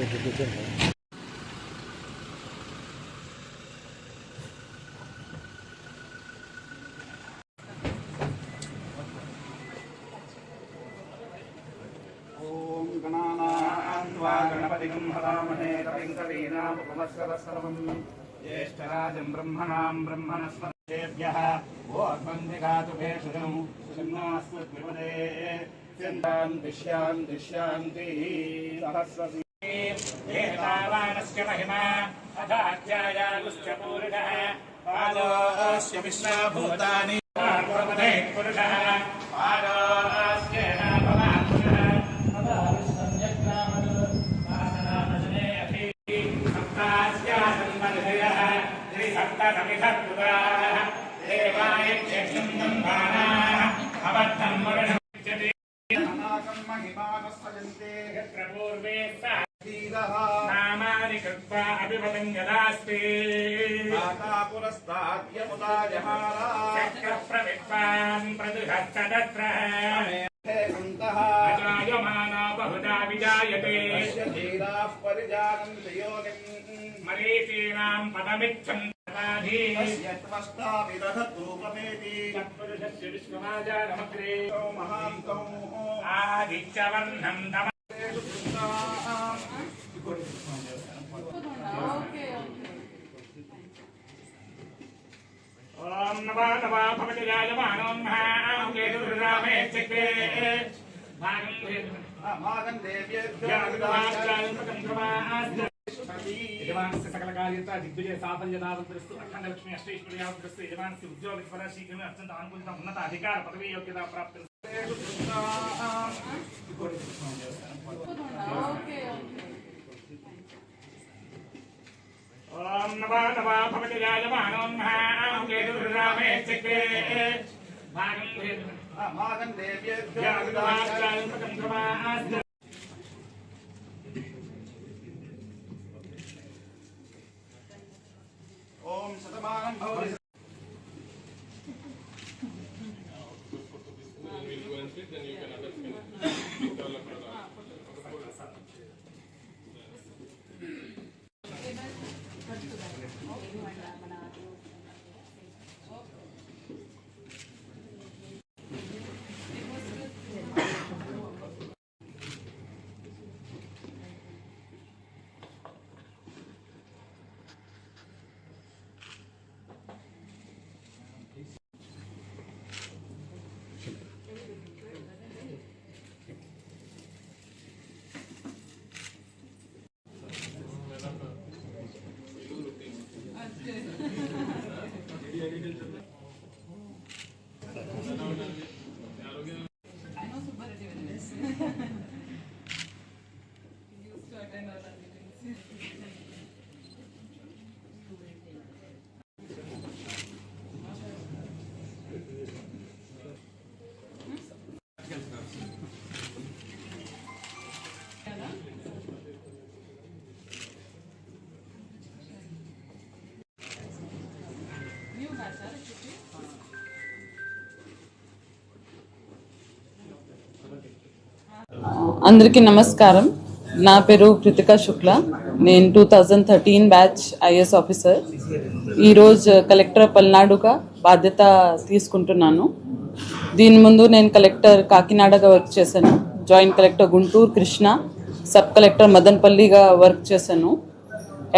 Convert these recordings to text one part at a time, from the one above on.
Kitchen है गणपतिगम्भरामहे कविङ्कवीनामुपमस्करसर्वम् ज्येष्ठराजम् ब्रह्मणाम् ब्रह्मणस्पतेभ्यः भोर्बन्धिघातु एतावानस्य महिमा अथाध्यायागुश्च पूरितः पादोऽस्य विश्वभूतानि प्रपदे पुरुषः पादोऽस्य అభివదంగదాస్తి చక్ర ప్రవిద్వాన్ ప్రదుహస్తదత్ర అజాయమానా బహుదా విజాయతే. మరీచీనాం పదమిచ్చం సమాధి తత్పురుషస్య విశ్వమాజానమగ్రే ఆదిత్యవర్ణం తమ. ఓం నమో నమో భగవతి కేతుర్రామే చక్రే భాగం యజమానస్య సకల కార్యత దిగ్విజయ సాఫల్యతావద్రస్తు అఖండ లక్ష్మి అష్టైశ్వర్యావద్రస్తు యజమానస్య ఉద్యోగ ఫల శీఘ్రమే అత్యంత అనుకూలిత ఉన్నత అధికార పదవీ యోగ్యత ప్రాప్తి ఓం నమో నమో భగవతి రాజమానోన్మహాం కేతుర్రామే చక్రే భాగం ఓం శతమానం భవతి. बनाती అందరికీ నమస్కారం. నా పేరు కృతిక శుక్ల. నేను two thousand thirteen batch IAS officer. ఈరోజు కలెక్టర్ పల్నాడుగా బాధ్యత తీసుకుంటున్నాను. దీని ముందు నేను కలెక్టర్ కాకినాడగా వర్క్ చేశాను. Joint collector Guntur Krishna sub collector మదన్పల్లిగా work చేశాను.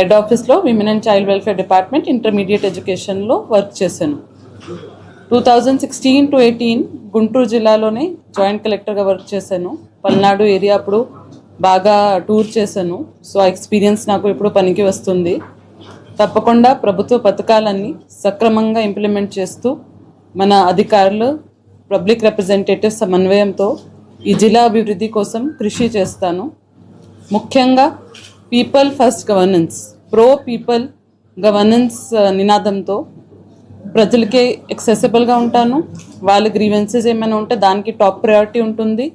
హెడ్ ఆఫీస్లో women and child welfare department intermediate ఎడ్యుకేషన్లో వర్క్ చేశాను. Two thousand sixteen to eighteen Guntur జిల్లాలోనే జాయింట్ కలెక్టర్గా వర్క్ చేశాను. పల్నాడు ఏరియా అప్పుడు బాగా టూర్ చేశాను. సో ఆ ఎక్స్పీరియన్స్ నాకు ఇప్పుడు పనికి వస్తుంది. తప్పకుండా ప్రభుత్వ పథకాలన్నీ సక్రమంగా ఇంప్లిమెంట్ చేస్తూ మన అధికారులు పబ్లిక్ రిప్రజెంటేటివ్ సమన్వయంతో ఈ జిల్లా అభివృద్ధి కోసం కృషి చేస్తాను. ముఖ్యంగా people first governance pro people governance నినాదంతో ప్రజలకే accessible-గా ఉంటాను. వాళ్ళ గ్రీవెన్సెస్ ఏమైనా ఉంటే దానికి టాప్ ప్రయారిటీ ఉంటుంది.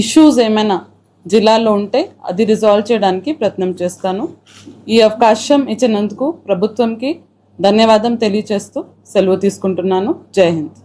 ఇష్యూస్ ఏమైనా జిల్లాలో ఉంటే అది రిజాల్వ్ చేయడానికి ప్రయత్నం చేస్తాను. ఈ అవకాశం ఇచ్చినందుకు ప్రభుత్వంకి ధన్యవాదం తెలియచేస్తూ సెలవు తీసుకుంటున్నాను. జై హింద్.